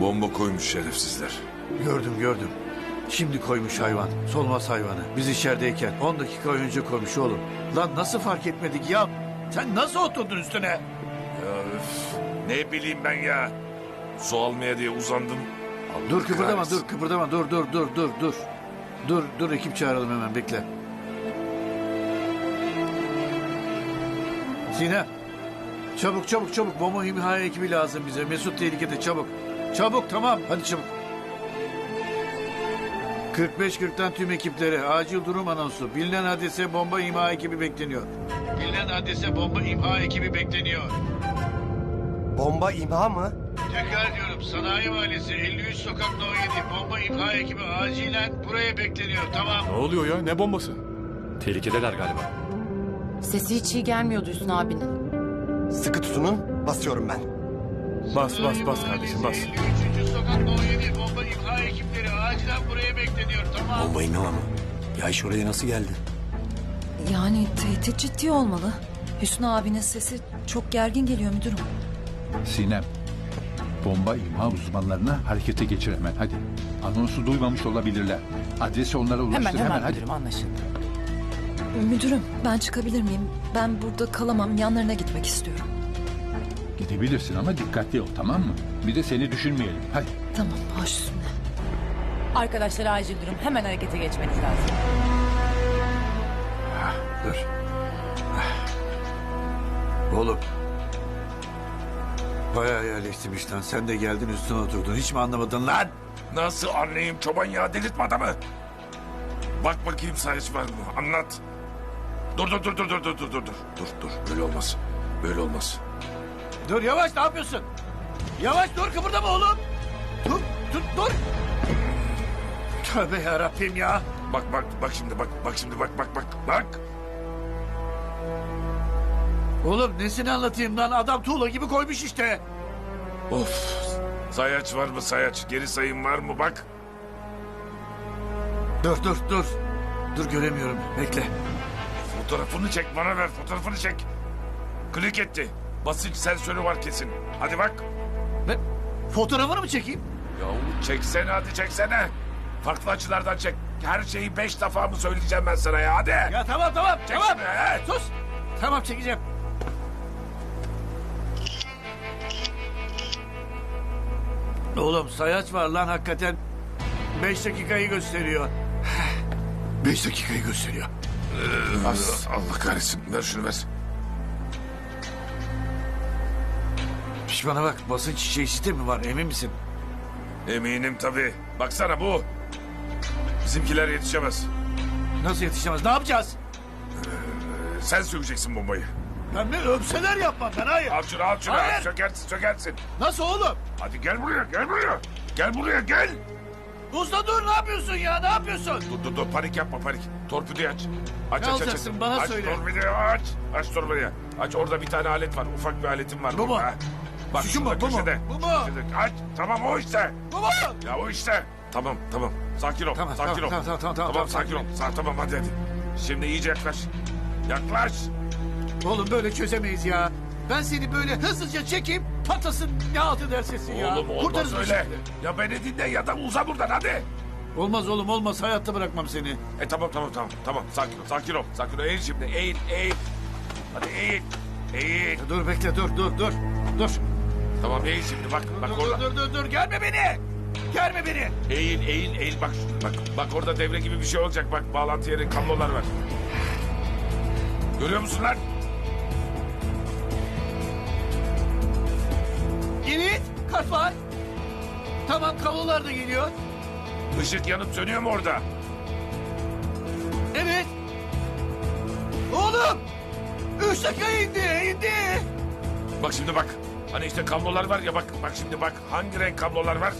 Bomba koymuş şerefsizler. Gördüm gördüm. Şimdi koymuş hayvan. Solmaz hayvanı. Biz içerideyken 10 dakika önce koymuş oğlum. Lan nasıl fark etmedik ya? Sen nasıl oturdun üstüne? Ya üf, ne bileyim ben ya. Su almaya diye uzandım. Allah Dur kıpırdama kahretsin. dur kıpırdama dur dur dur dur dur. Dur dur ekip çağıralım hemen bekle. Sinem. Çabuk çabuk çabuk bomba imha ekibi lazım bize. Mesut tehlikede çabuk. Çabuk tamam hadi çabuk. 45-40'tan tüm ekiplere acil durum anonsu. Bilinen adrese bomba imha ekibi bekleniyor. Bilinen adrese bomba imha ekibi bekleniyor. Bomba imha mı? Tekrar diyorum Sanayi Mahallesi 53 Sokak No 7 bomba imha ekibi acilen buraya bekleniyor tamam. Ne oluyor ya? Ne bombası? Tehlikedeler galiba. Sesi hiç iyi gelmiyordu Hüsnü abinin. Sıkı tutunun. Basıyorum ben. Bas bas bas kardeşim bas. 53. Sokak No 7 bomba imha ekipleri acilen buraya bekleniyor tamam. Bomba imha mı? Ya iş oraya nasıl geldi? Yani tehdit ciddi olmalı. Hüsnü abinin sesi çok gergin geliyor müdürüm. Sinem, bomba imha uzmanlarını harekete geçir hemen hadi. Anonsu duymamış olabilirler. Adresi onlara ulaştır hemen, hadi. Müdürüm ben çıkabilir miyim? Ben burada kalamam yanlarına gitmek istiyorum. Gidebilirsin ama dikkatli ol tamam mı? Bir de seni düşünmeyelim hadi. Tamam baş üstüne. Arkadaşlar acil durum. Hemen harekete geçmeniz lazım. Dur. Oğlum. Bayağı yerleştirmiş lan. Sen de geldin üstüne oturdun. Hiç mi anlamadın lan? Nasıl anlayayım çoban ya delirtme adamı. Bak bakayım sayısı var mı? Anlat. Dur dur dur dur dur dur dur dur. Dur dur böyle olmaz. Böyle olmaz. Dur yavaş ne yapıyorsun? Yavaş dur kıpırdama oğlum. Dur dur dur. Tövbe yarabbim ya. Bak bak bak şimdi bak bak şimdi bak bak bak bak. Oğlum nesini anlatayım lan? Adam tuğla gibi koymuş işte. Of. Sayaç var mı sayaç? Geri sayım var mı bak. Dur dur dur. Dur göremiyorum. Bekle. Fotoğrafını çek bana ver fotoğrafını çek. Klik etti. Basınç sensörü var kesin. Hadi bak. Ne? Fotoğrafını mı çekeyim? Ya çeksene hadi çeksene. Farklı açılardan çek. Her şeyi beş defa mı söyleyeceğim ben sana ya hadi. Ya tamam tamam Çek tamam. şunu, he. Sus. Tamam çekeceğim. Oğlum sayaç var lan hakikaten. Beş dakikayı gösteriyor. Beş dakikayı gösteriyor. Allah, Allah kahretsin ver şunu ver. Şş bana bak basınç şey sistemi var emin misin? Eminim tabii. Baksana bu. Bizimkiler yetişemez. Nasıl yetişemez ne yapacağız? Sen sökeceksin bombayı. Ben ne öpseler yapmam ben hayır. Al şunu al şunu. Hayır. Sökersin sökersin. Nasıl oğlum? Hadi gel buraya gel buraya. Gel buraya gel. Usta dur ne yapıyorsun ya ne yapıyorsun? Dur dur dur panik yapma panik. Torpidoyu aç. Aç Ne aç aç. alacaksın, aç. bana aç, söyle. torpidoyu aç. Aç torpidoyu. Aç orada bir tane alet var. Ufak bir aletim var. Bu mu? ha. Bak Şu şurada mu? köşede. Mu? Köşede. Aç tamam o işte. Baba! Ya o işte. Tamam tamam. Sakin ol. Tamam, sakin tamam, ol. tamam, tamam, tamam, tamam, Tamam sakin ol. Sa tamam hadi hadi. Şimdi iyice yaklaş. Yaklaş. Oğlum böyle çözemeyiz ya. Ben seni böyle hızlıca çekeyim patlasın ne altı dersesin ya. Oğlum olmaz Kurtarırız bu öyle. işi. Ya beni dinle ya da uza buradan hadi. Olmaz oğlum olmaz hayatta bırakmam seni. E tamam tamam tamam tamam sakin ol sakin ol sakin ol eğil şimdi eğil eğil. Hadi eğil. Eğil. Dur bekle dur dur dur. Dur. Tamam eğil şimdi bak bak dur, orada. dur dur dur gelme beni. Gelme beni. Eğil eğil eğil bak bak bak orada devre gibi bir şey olacak bak bağlantı yeri kablolar var. Görüyor musun lan? Evet kart var. Tamam kablolar da geliyor. Işık yanıp sönüyor mu orada? Evet. Oğlum. Üç dakika indi indi. Bak şimdi bak. Hani işte kablolar var ya bak bak şimdi bak hangi renk kablolar var?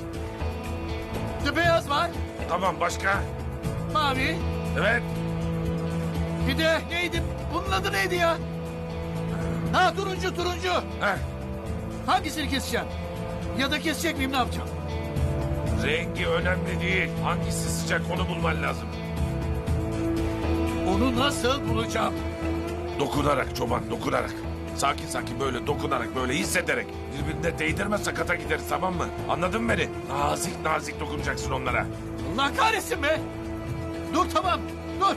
İşte beyaz var. Tamam başka? Mavi. Evet. Bir de neydi? Bunun adı neydi ya? Ha turuncu turuncu. Heh. Hangisini keseceğim? Ya da kesecek miyim ne yapacağım? Rengi önemli değil. Hangisi sıcak onu bulman lazım. Onu nasıl bulacağım? Dokunarak çoban dokunarak. Sakin sakin böyle dokunarak böyle hissederek. Birbirine değdirme sakata gideriz tamam mı? Anladın mı beni? Nazik nazik dokunacaksın onlara. Allah kahretsin be. Dur tamam dur.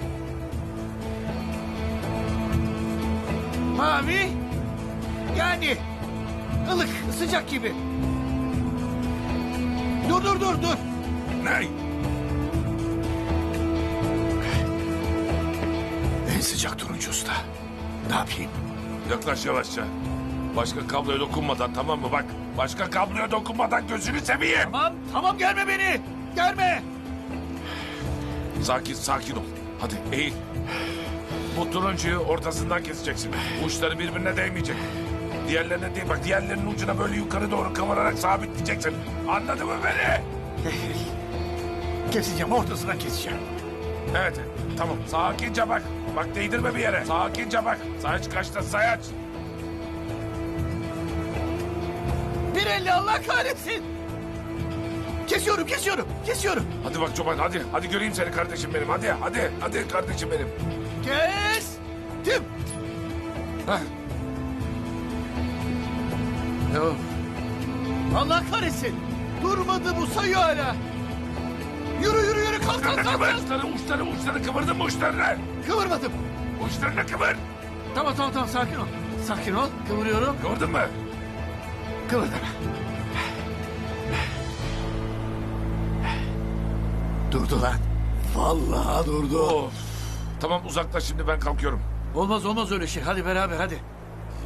Mavi. Yani ılık sıcak gibi. Dur dur dur dur. Ne? En sıcak turuncu usta. Ne yapayım? Yaklaş yavaşça. Başka kabloya dokunmadan tamam mı? Bak başka kabloya dokunmadan gözünü seveyim. Tamam tamam gelme beni. Gelme. Sakin sakin ol. Hadi eğil. Bu turuncuyu ortasından keseceksin. Uçları birbirine değmeyecek. Diğerlerine değil bak diğerlerinin ucuna böyle yukarı doğru kıvırarak sabitleyeceksin. Anladın mı beni? Keseceğim ortasından keseceğim. Evet tamam sakince bak. Bak değdirme bir yere. Sakince bak. Sayaç kaçta sayaç. Bir elli Allah kahretsin. Kesiyorum kesiyorum kesiyorum. Hadi bak Çoban hadi. Hadi göreyim seni kardeşim benim. Hadi hadi hadi kardeşim benim. Kestim. Heh. Yok. Allah kahretsin. Durmadı bu sayı hala. Yürü yürü kalk kalk kalk. kalk. uçları uçları uçları kıvırdın mı uçlarını? Kıvırmadım. Uçlarını kıvır. Tamam tamam tamam sakin ol. Sakin ol. Kıvırıyorum. Gördün mü? Kıvırdım. Durdu lan. Vallahi durdu. Of. Tamam uzaklaş şimdi ben kalkıyorum. Olmaz olmaz öyle şey. Hadi beraber hadi.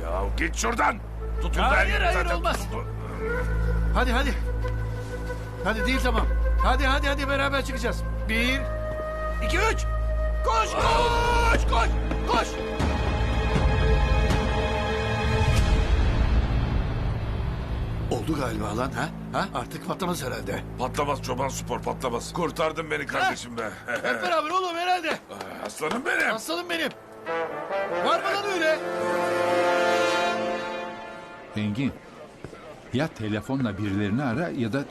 Ya git şuradan. Tutuldu Hayır, her hayır, zaten. olmaz. tutuldu. Hadi hadi. Hadi değil tamam. Hadi hadi hadi beraber çıkacağız. Bir, iki, üç. Koş koş koş koş. Oldu galiba lan ha? Ha? Artık patlamaz herhalde. Patlamaz çoban spor patlamaz. Kurtardın beni kardeşim be. Hep beraber oğlum herhalde. Aslanım benim. Aslanım benim. Var mı lan öyle? Engin. Ya telefonla birilerini ara ya da